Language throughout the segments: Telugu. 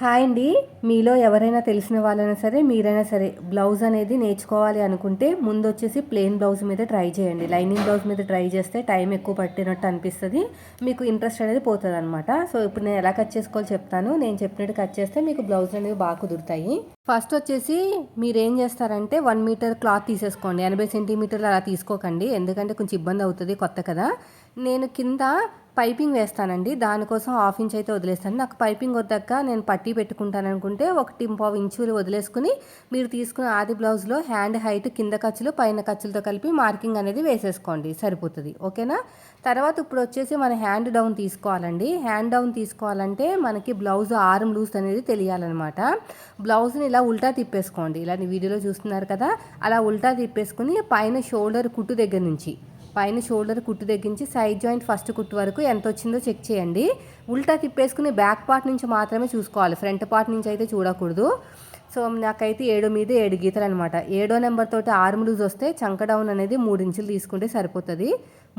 హాయ్ అండి. మీలో ఎవరైనా తెలిసిన వాళ్ళైనా సరే మీరైనా సరే బ్లౌజ్ అనేది నేర్చుకోవాలి అనుకుంటే ముందు వచ్చేసి ప్లెయిన్ బ్లౌజ్ మీద ట్రై చేయండి. లైనింగ్ బ్లౌజ్ మీద ట్రై చేస్తే టైం ఎక్కువ పట్టినట్టు అనిపిస్తుంది. మీకు ఇంట్రెస్ట్ అనేది పోతుంది అనమాట సో ఇప్పుడు నేను ఎలా కట్ చేసుకోవాలో చెప్తాను. నేను చెప్పినట్టు కట్ చేస్తే మీకు బ్లౌజ్ అనేవి బాగా కుదురుతాయి. ఫస్ట్ వచ్చేసి మీరు ఏం చేస్తారంటే వన్ మీటర్ క్లాత్ తీసేసుకోండి. ఎనభై సెంటీమీటర్లు అలా తీసుకోకండి. ఎందుకంటే కొంచెం ఇబ్బంది అవుతుంది కొత్త కదా. నేను కింద పైపింగ్ వేస్తానండి. దానికోసం హాఫ్ ఇంచ్ అయితే వదిలేస్తాను. నాకు పైపింగ్ వద్దక్క నేను పట్టీ పెట్టుకుంటాను అనుకుంటే ఒకటి పావు ఇంచులు వదిలేసుకుని మీరు తీసుకున్న ఆది బ్లౌజ్లో హ్యాండ్ హైట్ కింద ఖర్చులు పైన ఖర్చులతో కలిపి మార్కింగ్ అనేది వేసేసుకోండి. సరిపోతుంది. ఓకేనా? తర్వాత ఇప్పుడు వచ్చేసి మన హ్యాండ్ డౌన్ తీసుకోవాలండి. హ్యాండ్ డౌన్ తీసుకోవాలంటే మనకి బ్లౌజ్ ఆర్మ్ లూజ్ అనేది తెలియాలన్నమాట. బ్లౌజ్ని ఇలా ఉల్టా తిప్పేసుకోండి. ఇలా వీడియోలో చూస్తున్నారు కదా? అలా ఉల్టా తిప్పేసుకుని పైన షోల్డర్ కుట్టు దగ్గర నుంచి పైన షోల్డర్ కుట్టు తగ్గించి సైడ్ జాయింట్ ఫస్ట్ కుట్టు వరకు ఎంత వచ్చిందో చెక్ చేయండి. ఉల్టా తిప్పేసుకుని బ్యాక్ పార్ట్ నుంచి మాత్రమే చూసుకోవాలి. ఫ్రంట్ పార్ట్ నుంచి అయితే చూడకూడదు. సో నాకైతే ఏడు మీద ఏడు గీతలు అనమాట ఏడో నెంబర్ తోటి ఆర్మ్ లూజ్ వస్తే చంక డౌన్ అనేది మూడు ఇంచులు తీసుకుంటే సరిపోతుంది.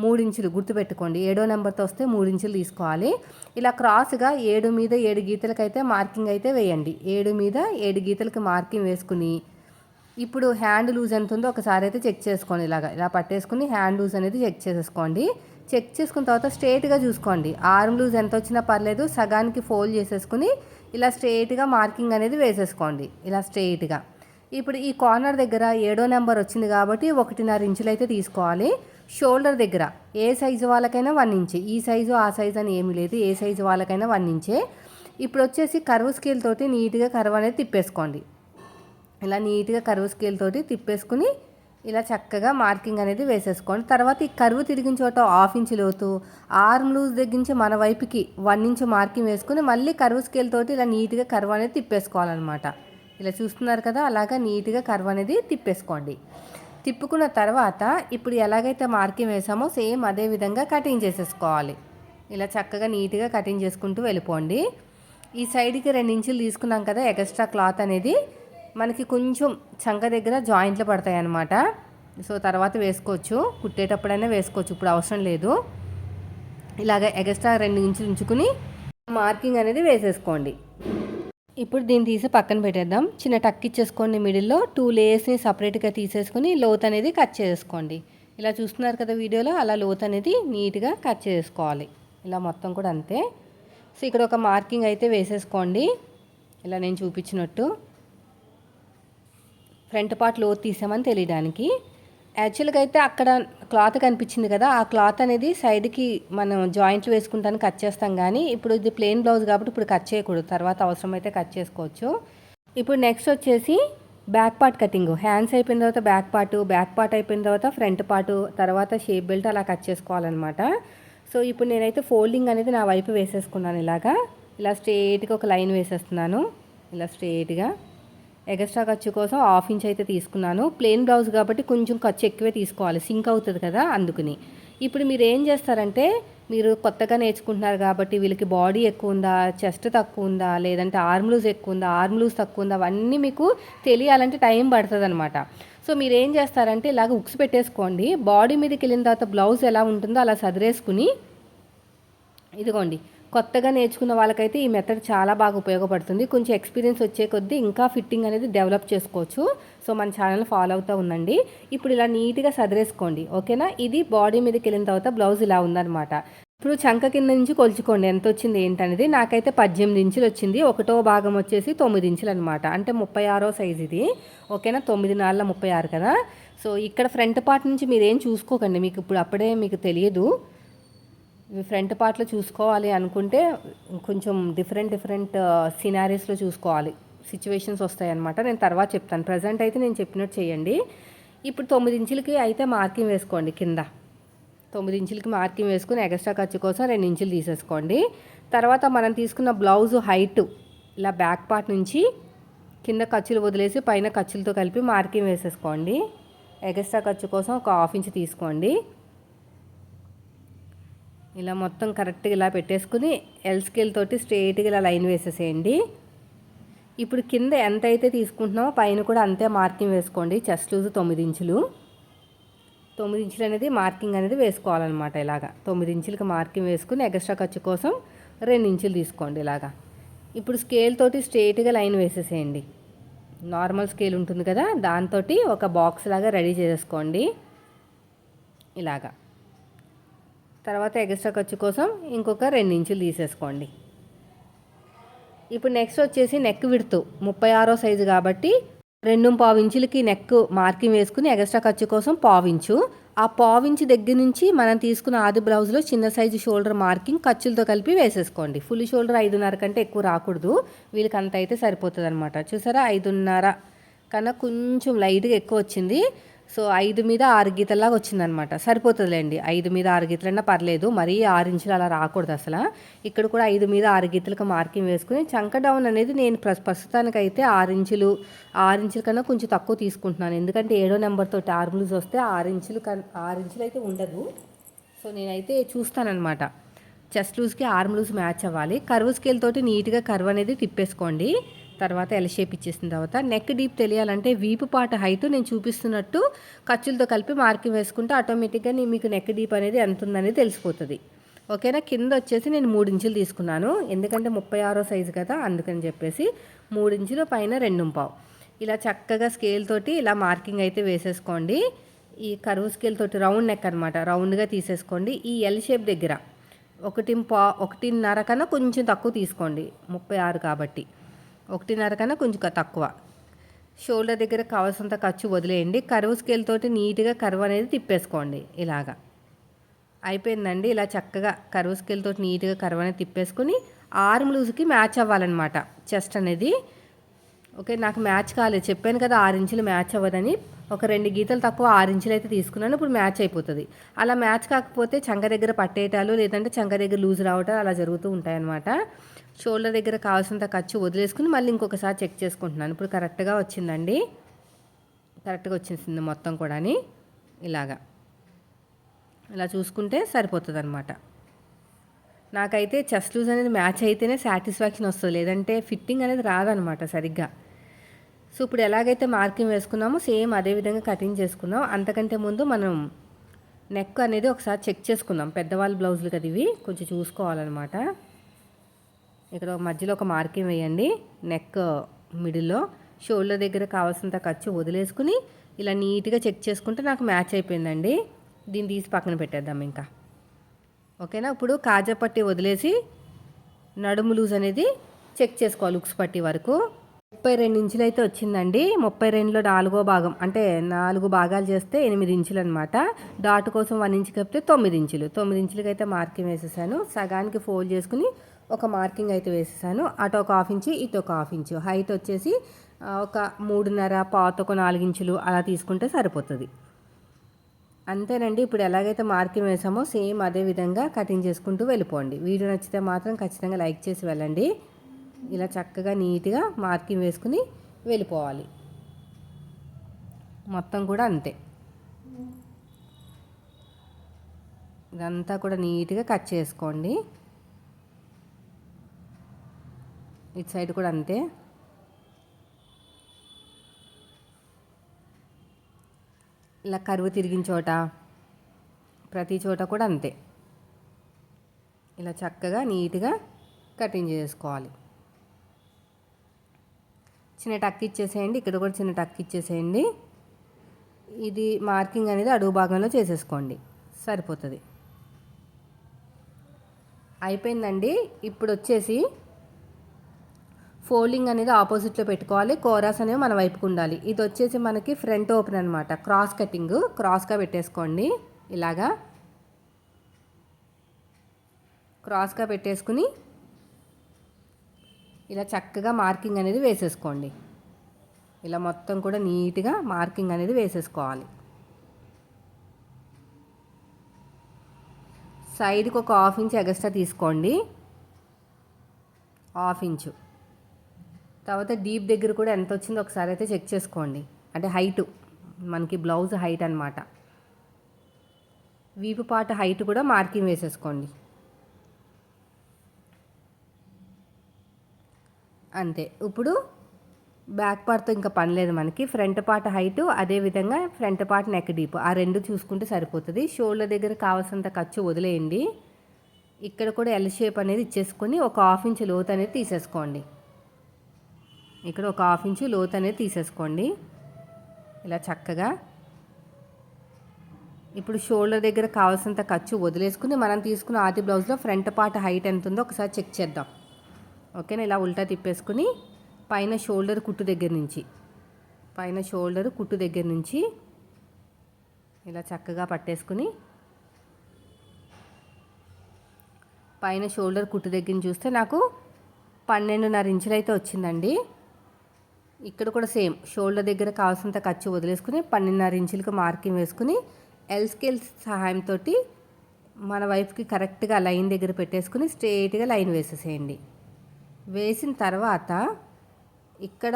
మూడు ఇంచులు గుర్తుపెట్టుకోండి. ఏడో నెంబర్తో వస్తే మూడు ఇంచులు తీసుకోవాలి. ఇలా క్రాస్గా ఏడు మీద ఏడు గీతలకైతే మార్కింగ్ అయితే వేయండి. ఏడు మీద ఏడు గీతలకి మార్కింగ్ వేసుకుని ఇప్పుడు హ్యాండ్ లూజ్ ఎంత ఉందో ఒకసారి అయితే చెక్ చేసుకోండి. ఇలాగా ఇలా పట్టేసుకుని హ్యాండ్ లూజ్ అనేది చెక్ చేసేసుకోండి. చెక్ చేసుకున్న తర్వాత స్ట్రేట్గా చూసుకోండి. ఆర్మ్ లూజ్ ఎంత వచ్చినా పర్లేదు సగానికి ఫోల్డ్ చేసేసుకుని ఇలా స్ట్రేట్గా మార్కింగ్ అనేది వేసేసుకోండి. ఇలా స్ట్రేట్గా ఇప్పుడు ఈ కార్నర్ దగ్గర ఏడో నెంబర్ వచ్చింది కాబట్టి ఒకటిన్నర ఇంచులు అయితే తీసుకోవాలి. షోల్డర్ దగ్గర ఏ సైజు వాళ్ళకైనా వన్ ఇంచ్ ఈ సైజు ఆ సైజు అని ఏమీ లేదు. ఏ సైజు వాళ్ళకైనా వన్ ఇంచే ఇప్పుడు వచ్చేసి కర్వ్ స్కేల్ తోటి నీట్గా కర్వ్ అనేది తిప్పేసుకోండి. ఇలా నీట్గా కరువు స్కేల్ తోటి తిప్పేసుకుని ఇలా చక్కగా మార్కింగ్ అనేది వేసేసుకోండి. తర్వాత ఈ కరువు తిరిగిన చోట హాఫ్ ఇంచ్ లోతు ఆర్మ్ లూజ్ దగ్గరించి మన వైపుకి వన్ ఇంచ్ మార్కింగ్ వేసుకుని మళ్ళీ కరువు స్కేల్ తోటి ఇలా నీట్గా కరువు అనేది తిప్పేసుకోవాలన్నమాట. ఇలా చూస్తున్నారు కదా అలాగా నీట్గా కరువు అనేది తిప్పేసుకోండి. తిప్పుకున్న తర్వాత ఇప్పుడు ఎలాగైతే మార్కింగ్ వేసామో సేమ్ అదే విధంగా కటింగ్ చేసేసుకోవాలి. ఇలా చక్కగా నీట్గా కటింగ్ చేసుకుంటూ వెళ్ళిపోండి. ఈ సైడ్కి రెండు ఇంచులు తీసుకున్నాం కదా ఎక్స్ట్రా క్లాత్ అనేది మనకి కొంచెం చంక దగ్గర జాయింట్లు పడతాయి అన్నమాట సో తర్వాత వేసుకోవచ్చు. కుట్టేటప్పుడైనా వేసుకోవచ్చు. ఇప్పుడు అవసరం లేదు. ఇలాగ ఎగస్ట్రా రెండు ఇంచులు ఉంచుకుని మార్కింగ్ అనేది వేసేసుకోండి. ఇప్పుడు దీన్ని తీసి పక్కన పెట్టేద్దాం. చిన్న టక్ ఇచ్చేసుకోండి మిడిల్లో. టూ లేయర్స్ని సపరేట్గా తీసేసుకొని లోత్ అనేది కట్ చేసుకోండి. ఇలా చూస్తున్నారు కదా వీడియోలో? అలా లోత్ అనేది నీట్గా కట్ చేసుకోవాలి. ఇలా మొత్తం కూడా అంతే. సో ఇక్కడ ఒక మార్కింగ్ అయితే వేసేసుకోండి. ఇలా నేను చూపించినట్టు. ఫ్రంట్ పార్ట్ లోతు తీసామని తెలియడానికి. యాక్చువల్గా అయితే అక్కడ క్లాత్ కనిపించింది కదా ఆ క్లాత్ అనేది సైడ్కి మనం జాయింట్లు వేసుకుంటాను కట్ చేస్తాం కానీ ఇప్పుడు ఇది ప్లెయిన్ బ్లౌజ్ కాబట్టి ఇప్పుడు కట్ చేయకూడదు. తర్వాత అవసరమైతే కట్ చేసుకోవచ్చు. ఇప్పుడు నెక్స్ట్ వచ్చేసి బ్యాక్ పార్ట్ కటింగ్ హ్యాండ్స్ అయిపోయిన తర్వాత బ్యాక్ పార్ట్ బ్యాక్ పార్ట్ అయిపోయిన తర్వాత ఫ్రంట్ పార్ట్ తర్వాత షేప్ బెల్ట్ అలా కట్ చేసుకోవాలన్నమాట. సో ఇప్పుడు నేనైతే ఫోల్డింగ్ అనేది నా వైపు వేసేసుకున్నాను ఇలాగా. ఇలా స్ట్రేట్గా ఒక లైన్ వేసేస్తున్నాను. ఇలా స్ట్రేట్గా ఎగస్ట్రా ఖర్చు కోసం హాఫ్ ఇంచ్ అయితే తీసుకున్నాను. ప్లెయిన్ బ్లౌజ్ కాబట్టి కొంచెం ఖర్చు ఎక్కువే తీసుకోవాలి. సింక్ అవుతుంది కదా అందుకుని. ఇప్పుడు మీరు ఏం చేస్తారంటే మీరు కొత్తగా నేర్చుకుంటున్నారు కాబట్టి వీళ్ళకి బాడీ ఎక్కువ ఉందా చెస్ట్ తక్కువ ఉందా లేదంటే ఆర్మ్ లూజ్ ఎక్కువ ఉందా ఆర్మ్ లూజ్ తక్కువ ఉందా అవన్నీ మీకు తెలియాలంటే టైం పడుతుంది అనమాట సో మీరు ఏం చేస్తారంటే ఇలాగ ఉక్స్ పెట్టేసుకోండి. బాడీ మీదకి వెళ్ళిన తర్వాత బ్లౌజ్ ఎలా ఉంటుందో అలా సదిరేసుకుని ఇదిగోండి. కొత్తగా నేర్చుకున్న వాళ్ళకైతే ఈ మెథడ్ చాలా బాగా ఉపయోగపడుతుంది. కొంచెం ఎక్స్పీరియన్స్ వచ్చే కొద్దీ ఇంకా ఫిట్టింగ్ అనేది డెవలప్ చేసుకోవచ్చు. సో మన ఛానల్ ఫాలో అవుతూ ఉండండి. ఇప్పుడు ఇలా నీట్గా సదిరేసుకోండి. ఓకేనా ఇది బాడీ మీదకి వెళ్ళిన తర్వాత బ్లౌజ్ ఇలా ఉందన్నమాట. ఇప్పుడు చంక కింద నుంచి కొలుచుకోండి. ఎంత వచ్చింది ఏంటనేది నాకైతే పద్దెనిమిది ఇంచులు వచ్చింది. ఒకటో భాగం వచ్చేసి తొమ్మిది ఇంచులు అనమాట అంటే ముప్పై ఆరో సైజ్ ఇది. ఓకేనా తొమ్మిది నాలుగు ముప్పై ఆరు కదా? సో ఇక్కడ ఫ్రంట్ పార్ట్ నుంచి మీరేం చూసుకోకండి. మీకు ఇప్పుడు అప్పుడే మీకు తెలియదు. ఫ్రంట్ పార్ట్లో చూసుకోవాలి అనుకుంటే కొంచెం డిఫరెంట్ డిఫరెంట్ సినారీస్లో చూసుకోవాలి. సిచ్యువేషన్స్ వస్తాయన్నమాట. నేను తర్వాత చెప్తాను. ప్రజెంట్ అయితే నేను చెప్పినట్టు చేయండి. ఇప్పుడు తొమ్మిది ఇంచులకి అయితే మార్కింగ్ వేసుకోండి కింద. తొమ్మిది ఇంచులకి మార్కింగ్ వేసుకుని ఎక్స్ట్రా ఖర్చు కోసం రెండు ఇంచులు తీసేసుకోండి. తర్వాత మనం తీసుకున్న బ్లౌజ్ హైట్ ఇలా బ్యాక్ పార్ట్ నుంచి కింద ఖర్చులు వదిలేసి పైన ఖర్చులతో కలిపి మార్కింగ్ వేసేసుకోండి. ఎక్స్ట్రా ఖర్చు కోసం ఒక హాఫ్ ఇంచ్ తీసుకోండి. ఇలా మొత్తం కరెక్ట్గా ఇలా పెట్టేసుకుని ఎల్ స్కేల్ తోటి స్ట్రేట్గా ఇలా లైన్ వేసేసేయండి. ఇప్పుడు కింద ఎంత అయితే తీసుకుంటున్నామో పైన కూడా అంతే మార్కింగ్ వేసుకోండి. చెస్ట్ లూజ్ తొమ్మిది ఇంచులు. తొమ్మిది ఇంచులు అనేది మార్కింగ్ అనేది వేసుకోవాలన్నమాట ఇలాగా. తొమ్మిది ఇంచులకి మార్కింగ్ వేసుకుని ఎక్స్ట్రా ఖర్చు కోసం రెండు ఇంచులు తీసుకోండి ఇలాగా. ఇప్పుడు స్కేల్ తోటి స్ట్రేట్గా లైన్ వేసేసేయండి. నార్మల్ స్కేల్ ఉంటుంది కదా దాంతో ఒక బాక్స్ లాగా రెడీ చేసుకోండి ఇలాగా. తర్వాత ఎక్స్ట్రా ఖర్చు కోసం ఇంకొక రెండు ఇంచులు తీసేసుకోండి. ఇప్పుడు నెక్స్ట్ వచ్చేసి నెక్ విడుతు ముప్పై ఆరో సైజు కాబట్టి రెండు పావు ఇంచులకి నెక్ మార్కింగ్ వేసుకుని ఎక్స్ట్రా ఖర్చు కోసం పావించు ఆ పావించి దగ్గర నుంచి మనం తీసుకున్న ఆది బ్లౌజ్లో చిన్న సైజు షోల్డర్ మార్కింగ్ ఖర్చులతో కలిపి వేసేసుకోండి. ఫుల్ షోల్డర్ ఐదున్నర కంటే ఎక్కువ రాకూడదు. వీళ్ళకి అంత అయితే సరిపోతుంది అనమాట చూసారా? ఐదున్నర కన్నా కొంచెం లైట్గా ఎక్కువ వచ్చింది. సో ఐదు మీద ఆరు గీతల్లాగా వచ్చిందనమాట. సరిపోతుందిలేండి. ఐదు మీద ఆరు గీతలన్నా పర్లేదు. మరీ ఆరు ఇంచులు అలా రాకూడదు అసలు. ఇక్కడ కూడా ఐదు మీద ఆరు గీతలకు మార్కింగ్ వేసుకుని చంక డౌన్ అనేది నేను ప్రస్తుతానికి అయితే ఆరు ఇంచులు ఆరు ఇంచుల కన్నా కొంచెం తక్కువ తీసుకుంటున్నాను. ఎందుకంటే ఏడో నెంబర్తో తోటి ఆర్మ్లూజ్ వస్తే ఆరు ఇంచులు కన్ ఆరు ఇంచులు అయితే ఉండదు. సో నేనైతే చూస్తానన్నమాట చెస్ట్ లూజ్కి ఆర్మ్ లూజ్ మ్యాచ్ అవ్వాలి. కర్వ్ స్కేల్ తోటి నీట్గా కర్వ్ అనేది తిప్పేసుకోండి. తర్వాత ఎల్ షేప్ ఇచ్చేసిన తర్వాత నెక్ డీప్ తెలియాలంటే వీపు పాట హైట్ నేను చూపిస్తున్నట్టు ఖర్చులతో కలిపి మార్కింగ్ వేసుకుంటే ఆటోమేటిక్గా మీకు నెక్ డీప్ అనేది ఎంత ఉందనేది తెలిసిపోతుంది. ఓకేనా కింద వచ్చేసి నేను మూడు ఇంచులు తీసుకున్నాను. ఎందుకంటే ముప్పై ఆరో సైజు కదా అందుకని చెప్పేసి మూడు ఇంచులు పైన రెండు పావు. ఇలా చక్కగా స్కేల్ తోటి ఇలా మార్కింగ్ అయితే వేసేసుకోండి. ఈ కరువు స్కేల్ తోటి రౌండ్ నెక్ అనమాట రౌండ్గా తీసేసుకోండి. ఈ ఎల్ షేప్ దగ్గర ఒకటి పా ఒకటిన్నర కన్నా కొంచెం తక్కువ తీసుకోండి. ముప్పై ఆరు కాబట్టి. ఒకటిన్నర కన్నా కొంచెం తక్కువ. షోల్డర్ దగ్గర కావాల్సినంత ఖర్చు వదిలేయండి. కరువు స్కేల్ తోటి నీట్గా కరువు అనేది తిప్పేసుకోండి ఇలాగా. అయిపోయిందండి. ఇలా చక్కగా కరువు స్కేల్ తోటి నీట్గా కరువు అనేది తిప్పేసుకుని ఆర్మ్ లూజ్కి మ్యాచ్ అవ్వాలన్నమాట. చెస్ట్ అనేది. ఓకే నాకు మ్యాచ్ కాలేదు. చెప్పాను కదా ఆరు ఇంచులు మ్యాచ్ అవ్వదని. ఒక రెండు గీతలు తక్కువ ఆరు ఇంచులు అయితే తీసుకున్నాను. ఇప్పుడు మ్యాచ్ అయిపోతుంది. అలా మ్యాచ్ కాకపోతే చంక దగ్గర పట్టేయటాలు లేదంటే చంక దగ్గర లూజ్ రావటాలు అలా జరుగుతూ ఉంటాయన్నమాట. షోల్డర్ దగ్గర కావాల్సినంత ఖర్చు వదిలేసుకుని మళ్ళీ ఇంకొకసారి చెక్ చేసుకుంటున్నాను. ఇప్పుడు కరెక్ట్గా వచ్చిందండి. కరెక్ట్గా వచ్చేసింది మొత్తం కూడా ఇలాగా. ఇలా చూసుకుంటే సరిపోతుంది అనమాట నాకైతే చెస్ట్ లూజ్ అనేది మ్యాచ్ అయితేనే సాటిస్ఫాక్షన్ వస్తుంది. లేదంటే ఫిట్టింగ్ అనేది రాదనమాట సరిగ్గా. సో ఇప్పుడు ఎలాగైతే మార్కింగ్ వేసుకున్నామో సేమ్ అదే విధంగా కటింగ్ చేసుకున్నాం. అంతకంటే ముందు మనం నెక్ అనేది ఒకసారి చెక్ చేసుకుందాం. పెద్దవాళ్ళ బ్లౌజులు కదా ఇవి. కొంచెం చూసుకోవాలన్నమాట. ఇక్కడ మధ్యలో ఒక మార్కింగ్ వేయండి. నెక్ మిడిల్లో. షోల్డర్ దగ్గర కావాల్సినంత ఖర్చు వదిలేసుకుని ఇలా నీట్గా చెక్ చేసుకుంటే నాకు మ్యాచ్ అయిపోయిందండి. దీన్ని తీసి పక్కన పెట్టేద్దాం ఇంకా. ఓకేనా? ఇప్పుడు కాజా పట్టి వదిలేసి నడుము లూజ్ అనేది చెక్ చేసుకోవాలి లుక్స్ పట్టి వరకు. ముప్పై రెండు ఇంచులు అయితే వచ్చిందండి. ముప్పై రెండులో నాలుగో భాగం అంటే నాలుగు భాగాలు చేస్తే ఎనిమిది ఇంచులు అనమాట డాట్ కోసం వన్ ఇంచు కప్పితే తొమ్మిది ఇంచులు. తొమ్మిది ఇంచులకి అయితే మార్కింగ్ వేసేసాను. సగానికి ఫోల్డ్ చేసుకుని ఒక మార్కింగ్ అయితే వేసేసాను. అటు ఒక హాఫ్ ఇంచు ఇటు ఒక హాఫ్ ఇంచు. హైట్ వచ్చేసి ఒక మూడున్నర పాత ఒక నాలుగు ఇంచులు అలా తీసుకుంటే సరిపోతుంది. అంతేనండి. ఇప్పుడు ఎలాగైతే మార్కింగ్ వేసామో సేమ్ అదే విధంగా కటింగ్ చేసుకుంటూ వెళ్ళిపోండి. వీడియో నచ్చితే మాత్రం ఖచ్చితంగా లైక్ చేసి వెళ్ళండి. ఇలా చక్కగా నీట్గా మార్కింగ్ వేసుకుని వెళ్ళిపోవాలి. మొత్తం కూడా అంతే. ఇదంతా కూడా నీట్గా కట్ చేసుకోండి. ఇటు సైడ్ కూడా అంతే. ఇలా కరువు తిరిగిన చోట ప్రతి చోట కూడా అంతే. ఇలా చక్కగా నీట్గా కటింగ్ చేసుకోవాలి. చిన్న టక్ ఇచ్చేసేయండి. ఇక్కడ కూడా చిన్న టక్ ఇచ్చేసేయండి. ఇది మార్కింగ్ అనేది అడుగు భాగంలో చేసేసుకోండి. సరిపోతుంది. అయిపోయిందండి. ఇప్పుడు వచ్చేసి ఫోల్డింగ్ అనేది ఆపోజిట్లో పెట్టుకోవాలి. కోరాస్ అనేవి మన వైపుకు ఉండాలి. ఇది వచ్చేసి మనకి ఫ్రంట్ ఓపెన్ అనమాట క్రాస్ కటింగ్ క్రాస్గా పెట్టేసుకోండి. ఇలాగా క్రాస్గా పెట్టేసుకుని ఇలా చక్కగా మార్కింగ్ అనేది వేసేసుకోండి. ఇలా మొత్తం కూడా నీట్గా మార్కింగ్ అనేది వేసేసుకోవాలి. సైడ్కి ఒక హాఫ్ ఇంచ్ ఎగస్ట్రా తీసుకోండి. Half inch. తర్వాత డీప్ దగ్గర కూడా ఎంత వచ్చిందో ఒకసారి అయితే చెక్ చేసుకోండి. అంటే హైటు మనకి బ్లౌజ్ హైట్ అనమాట వీపు పాట హైట్ కూడా మార్కింగ్ వేసేసుకోండి. అంతే. ఇప్పుడు బ్యాక్ పార్ట్తో ఇంకా పనిలేదు మనకి. ఫ్రంట్ పార్ట్ హైట్ అదేవిధంగా ఫ్రంట్ పార్ట్ నెక్ డీప్. ఆ రెండు చూసుకుంటే సరిపోతుంది. షోల్డర్ దగ్గర కావాల్సినంత ఖర్చు వదిలేయండి. ఇక్కడ కూడా ఎల్ షేప్ అనేది ఇచ్చేసుకొని ఒక హాఫ్ ఇంచ్ లోతు అనేది తీసేసుకోండి. ఇక్కడ ఒక హాఫ్ ఇంచు లోతు అనేది తీసేసుకోండి. ఇలా చక్కగా. ఇప్పుడు షోల్డర్ దగ్గర కావాల్సినంత ఖర్చు వదిలేసుకుని మనం తీసుకున్న ఆది బ్లౌజ్లో ఫ్రంట్ పార్ట్ హైట్ ఎంత ఉందో ఒకసారి చెక్ చేద్దాం. ఓకేనా? ఇలా ఉల్టా తిప్పేసుకుని పైన షోల్డర్ కుట్టు దగ్గర నుంచి పైన షోల్డర్ కుట్టు దగ్గర నుంచి ఇలా చక్కగా పట్టేసుకుని పైన షోల్డర్ కుట్టు దగ్గర నుంచి చూస్తే నాకు పన్నెండున్నర ఇంచులైతే వచ్చిందండి. ఇక్కడ కూడా సేమ్. షోల్డర్ దగ్గర కావాల్సినంత ఖర్చు వదిలేసుకుని పన్నెండున్నర ఇంచులకు మార్కింగ్ వేసుకుని ఎల్ స్కేల్ సహాయంతో మన వైపుకి కరెక్ట్గా లైన్ దగ్గర పెట్టేసుకుని స్ట్రేట్గా లైన్ వేసేసేయండి. వేసిన తర్వాత ఇక్కడ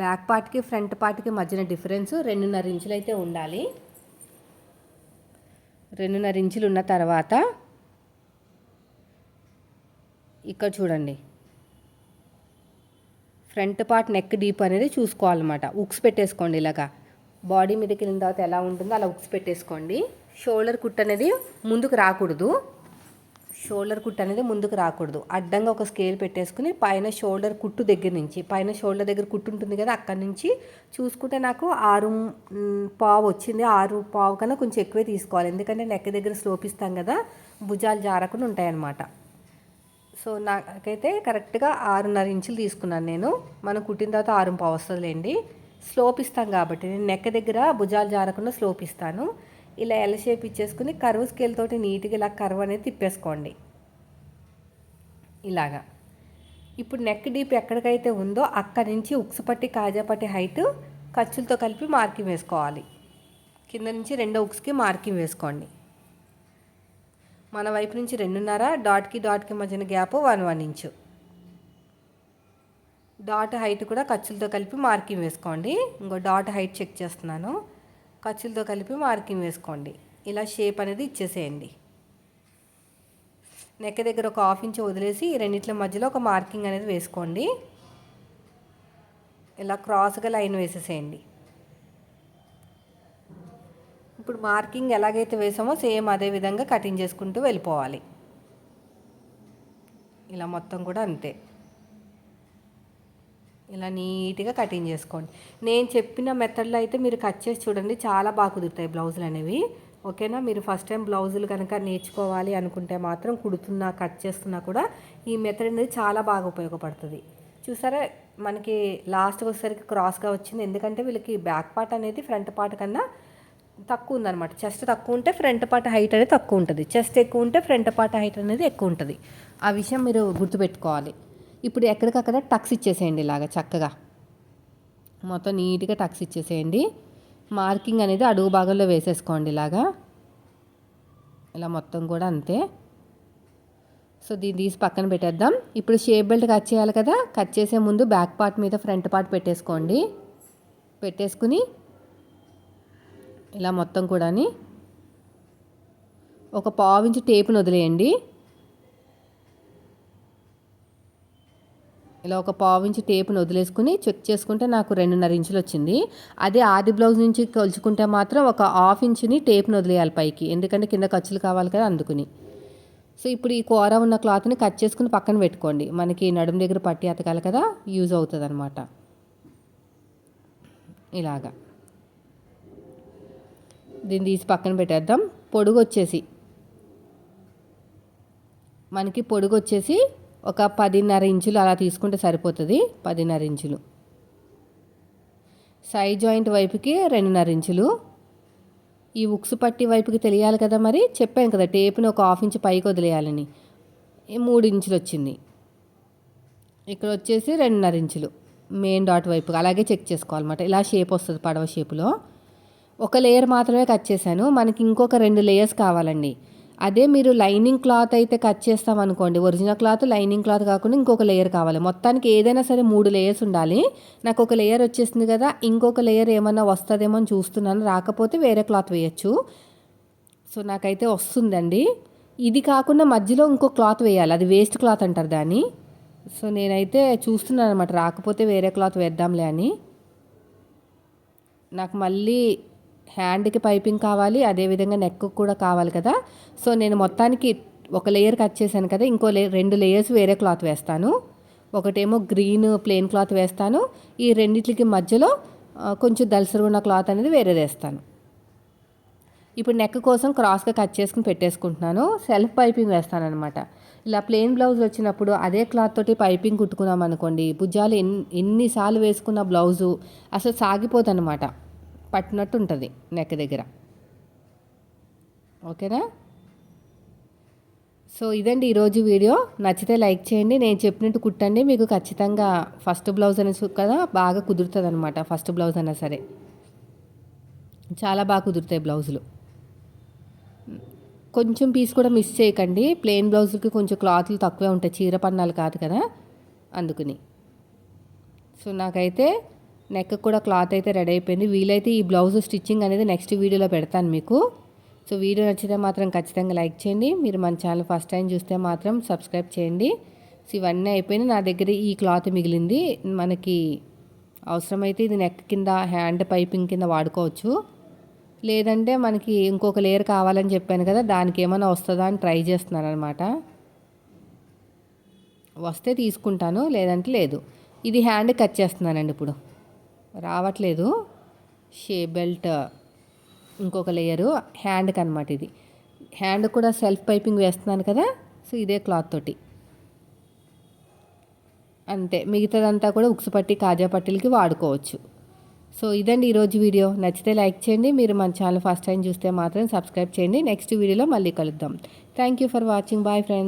బ్యాక్ పార్ట్కి ఫ్రంట్ పార్ట్కి మధ్యన డిఫరెన్స్ రెండున్నర ఇంచులు అయితే ఉండాలి. రెండున్నర ఇంచులు ఉన్న తర్వాత ఇక్కడ చూడండి. ఫ్రంట్ పార్ట్ నెక్ డీప్ అనేది చూసుకోవాలన్నమాట. ఉక్స్ పెట్టేసుకోండి ఇలాగా. బాడీ మీదకి వెళ్ళిన తర్వాత ఎలా ఉంటుందో అలా ఉక్స్ పెట్టేసుకోండి. షోల్డర్ కుట్ అనేది ముందుకు రాకూడదు. షోల్డర్ కుట్ అనేది ముందుకు రాకూడదు. అడ్డంగా ఒక స్కేల్ పెట్టేసుకుని పైన షోల్డర్ కుట్టు దగ్గర నుంచి పైన షోల్డర్ దగ్గర కుట్టు ఉంటుంది కదా అక్కడి నుంచి చూసుకుంటే నాకు ఆరు పావు వచ్చింది. ఆరు పావు కన్నా కొంచెం ఎక్కువే తీసుకోవాలి. ఎందుకంటే నెక్ దగ్గర స్లోపిస్తాం కదా భుజాలు జారకుండా ఉంటాయన్నమాట. సో నాకైతే కరెక్ట్గా ఆరున్నర ఇంచులు తీసుకున్నాను నేను. మనం కుట్టిన తర్వాత ఆరు పావు వస్తుందిలేండి. స్లోప్ ఇస్తాం కాబట్టి నేను నెక్క దగ్గర భుజాలు జారకుండా స్లోప్ ఇస్తాను. ఇలా ఎల్ షేప్ ఇచ్చేసుకుని కరువు స్కేల్ తోటి నీట్గా ఇలా కర్వ్ అనేది తిప్పేసుకోండి. ఇలాగా. ఇప్పుడు నెక్ డీప్ ఎక్కడికైతే ఉందో అక్కడి నుంచి ఉక్సు పట్టి కాజాపట్టి హైట్ ఖర్చులతో కలిపి మార్కింగ్ వేసుకోవాలి. కింద నుంచి రెండో ఉక్స్కి మార్కింగ్ వేసుకోండి. మన వైపు నుంచి రెండున్నర డాట్కి డాట్కి మధ్యన gap one one inch dot height కూడా ఖర్చులతో కలిపి మార్కింగ్ వేసుకోండి. ఇంకో డాట్ హైట్ చెక్ చేస్తున్నాను. ఖర్చులతో కలిపి మార్కింగ్ వేసుకోండి. ఇలా షేప్ అనేది ఇచ్చేసేయండి. నెక్క దగ్గర ఒక హాఫ్ ఇంచ్ వదిలేసి ఈ రెండిట్ల మధ్యలో ఒక మార్కింగ్ అనేది వేసుకోండి. ఇలా క్రాస్గా లైన్ వేసేసేయండి. ఇప్పుడు మార్కింగ్ ఎలాగైతే వేసామో సేమ్ అదే విధంగా కటింగ్ చేసుకుంటూ వెళ్ళిపోవాలి. ఇలా మొత్తం కూడా అంతే. ఇలా నీట్గా కటింగ్ చేసుకోండి. నేను చెప్పిన మెథడ్లో అయితే మీరు కట్ చేసి చూడండి చాలా బాగా కుదురుతాయి బ్లౌజులు అనేవి. ఓకేనా? మీరు ఫస్ట్ టైం బ్లౌజులు కనుక నేర్చుకోవాలి అనుకుంటే మాత్రం కుడుతున్నా కట్ చేస్తున్నా కూడా ఈ మెథడ్ అనేది చాలా బాగా ఉపయోగపడుతుంది. చూసారా? మనకి లాస్ట్ వచ్చేసరికి క్రాస్గా వచ్చింది. ఎందుకంటే వీళ్ళకి బ్యాక్ పార్ట్ అనేది ఫ్రంట్ పార్ట్ కన్నా తక్కువ ఉందన్నమాట చెస్ట్ తక్కువ ఉంటే ఫ్రంట్ పార్ట్ హైట్ అనేది తక్కువ ఉంటుంది చెస్ట్ ఎక్కువ ఉంటే ఫ్రంట్ పార్ట్ హైట్ అనేది ఎక్కువ ఉంటుంది ఆ విషయం మీరు గుర్తుపెట్టుకోవాలి. ఇప్పుడు ఎక్కడికక్కడ టక్స్ ఇచ్చేసేయండి ఇలాగ చక్కగా. మొత్తం నీట్గా టక్స్ ఇచ్చేసేయండి. మార్కింగ్ అనేది అడుగు భాగంలో వేసేసుకోండి ఇలాగా. ఇలా మొత్తం కూడా అంతే. సో దీన్ని తీసి పక్కన పెట్టేద్దాం. ఇప్పుడు షేప్ బెల్ట్ కట్ చేయాలి కదా. కట్ చేసే ముందు బ్యాక్ పార్ట్ మీద ఫ్రంట్ పార్ట్ పెట్టేసుకోండి. పెట్టేసుకుని ఇలా మొత్తం కూడాని ఒక పావించి టేపును వదిలేయండి. ఇలా ఒక పావించి టేపును వదిలేసుకుని చెక్ చేసుకుంటే నాకు రెండున్నర ఇంచులు వచ్చింది. అదే ఆది బ్లౌజ్ నుంచి కొలుచుకుంటే మాత్రం ఒక హాఫ్ ఇంచుని టేప్ను వదిలేయాలి పైకి. ఎందుకంటే కింద ఖర్చులు కావాలి కదా అందుకుని. సో ఇప్పుడు ఈ కూర ఉన్న క్లాత్ని కట్ చేసుకుని పక్కన పెట్టుకోండి. మనకి నడుము దగ్గర పట్టి అతకాలి కదా యూజ్ అవుతుంది అనమాట ఇలాగా. దీన్ని తీసి పక్కన పెట్టేద్దాం. పొడుగు వచ్చేసి మనకి పొడుగు వచ్చేసి ఒక పదిన్నర ఇంచులు అలా తీసుకుంటే సరిపోతుంది. పదిన్నర ఇంచులు. సైడ్ జాయింట్ వైపుకి రెండున్నర ఇంచులు. ఈ ఉక్స్ పట్టి వైపుకి తెలియాలి కదా మరి? చెప్పాను కదా టేప్ని ఒక హాఫ్ ఇంచ్ పైకి వదిలేయాలని. మూడు ఇంచులు వచ్చింది. ఇక్కడ వచ్చేసి రెండున్నర ఇంచులు. మెయిన్ డాట్ వైపు అలాగే చెక్ చేసుకోవాలన్నమాట. ఇలా షేప్ వస్తుంది పడవ షేపులో. ఒక లేయర్ మాత్రమే కట్ చేశాను. మనకి ఇంకొక రెండు లేయర్స్ కావాలండి. అదే మీరు లైనింగ్ క్లాత్ అయితే కట్ చేస్తాం అనుకోండి. ఒరిజినల్ క్లాత్ లైనింగ్ క్లాత్ కాకుండా ఇంకొక లేయర్ కావాలి. మొత్తానికి ఏదైనా సరే మూడు లేయర్స్ ఉండాలి. నాకు ఒక లేయర్ వచ్చేసింది కదా ఇంకొక లేయర్ ఏమన్నా వస్తుందేమో అని చూస్తున్నాను. రాకపోతే వేరే క్లాత్ వేయచ్చు. సో నాకైతే వస్తుందండి. ఇది కాకుండా మధ్యలో ఇంకో క్లాత్ వేయాలి. అది వేస్ట్ క్లాత్ అంటారు దాన్ని. సో నేనైతే చూస్తున్నాను అనమాట రాకపోతే వేరే క్లాత్ వేద్దాంలే అని. నాకు మళ్ళీ హ్యాండ్కి పైపింగ్ కావాలి అదేవిధంగా నెక్ కూడా కావాలి కదా. సో నేను మొత్తానికి ఒక లేయర్ కట్ చేశాను కదా ఇంకో లే రెండు లేయర్స్ వేరే క్లాత్ వేస్తాను. ఒకటేమో గ్రీన్ ప్లెయిన్ క్లాత్ వేస్తాను. ఈ రెండింటికి మధ్యలో కొంచెం దలసరు ఉన్న క్లాత్ అనేది వేరేది వేస్తాను. ఇప్పుడు నెక్ కోసం క్రాస్గా కట్ చేసుకుని పెట్టేసుకుంటున్నాను. సెల్ఫ్ పైపింగ్ వేస్తాను అనమాట ఇలా ప్లెయిన్ బ్లౌజ్ వచ్చినప్పుడు అదే క్లాత్ తోటి పైపింగ్ కుట్టుకున్నాం అనుకోండి భుజాలు ఎన్ని ఎన్నిసార్లు వేసుకున్న బ్లౌజు అసలు సాగిపోతుంది అనమాట పట్టినట్టు ఉంటుంది నెక్ దగ్గర. ఓకేనా? సో ఇదండి ఈరోజు వీడియో. నచ్చితే లైక్ చేయండి. నేను చెప్పినట్టు కుట్టండి. మీకు ఖచ్చితంగా ఫస్ట్ బ్లౌజ్ అనేసి కదా బాగా కుదురుతుంది అనమాట ఫస్ట్ బ్లౌజ్ అయినా సరే. చాలా బాగా కుదురుతాయి బ్లౌజులు. కొంచెం పీస్ కూడా మిస్ చేయకండి. ప్లెయిన్ బ్లౌజ్కి కొంచెం క్లాత్లు తక్కువే ఉంటాయి. చీర పన్నాలు కాదు కదా అందుకని. సో నాకైతే నెక్ కూడా క్లాత్ అయితే రెడీ అయిపోయింది. వీలైతే ఈ బ్లౌజ్ స్టిచ్చింగ్ అనేది నెక్స్ట్ వీడియోలో పెడతాను మీకు. సో వీడియో నచ్చితే మాత్రం ఖచ్చితంగా లైక్ చేయండి. మీరు మన ఛానల్ ఫస్ట్ టైం చూస్తే మాత్రం సబ్స్క్రైబ్ చేయండి. సో ఇవన్నీ అయిపోయినాయి నా దగ్గర ఈ క్లాత్ మిగిలింది. మనకి అవసరమైతే ఇది నెక్ కింద హ్యాండ్ పైపింగ్ కింద వాడుకోవచ్చు. లేదంటే మనకి ఇంకొక లేయర్ కావాలని చెప్పాను కదా దానికి ఏమైనా వస్తుందా అని ట్రై చేస్తున్నాను అనమాట వస్తే తీసుకుంటాను లేదంటే లేదు. ఇది హ్యాండ్ కట్ చేస్తున్నానండి ఇప్పుడు. రావట్లేదు. షే బెల్ట్ ఇంకొక లేయరు. హ్యాండ్కి అనమాట ఇది. హ్యాండ్ కూడా సెల్ఫ్ పైపింగ్ వేస్తున్నాను కదా సో ఇదే క్లాత్ తోటి. అంతే. మిగతాదంతా కూడా ఉక్సు పట్టి కాజా పట్టీలకి వాడుకోవచ్చు. సో ఇదండి ఈరోజు వీడియో. నచ్చితే లైక్ చేయండి. మీరు మన ఛానల్ ఫస్ట్ టైం చూస్తే మాత్రం సబ్స్క్రైబ్ చేయండి. నెక్స్ట్ వీడియోలో మళ్ళీ కలుద్దాం. Thank you for watching. Bye friends.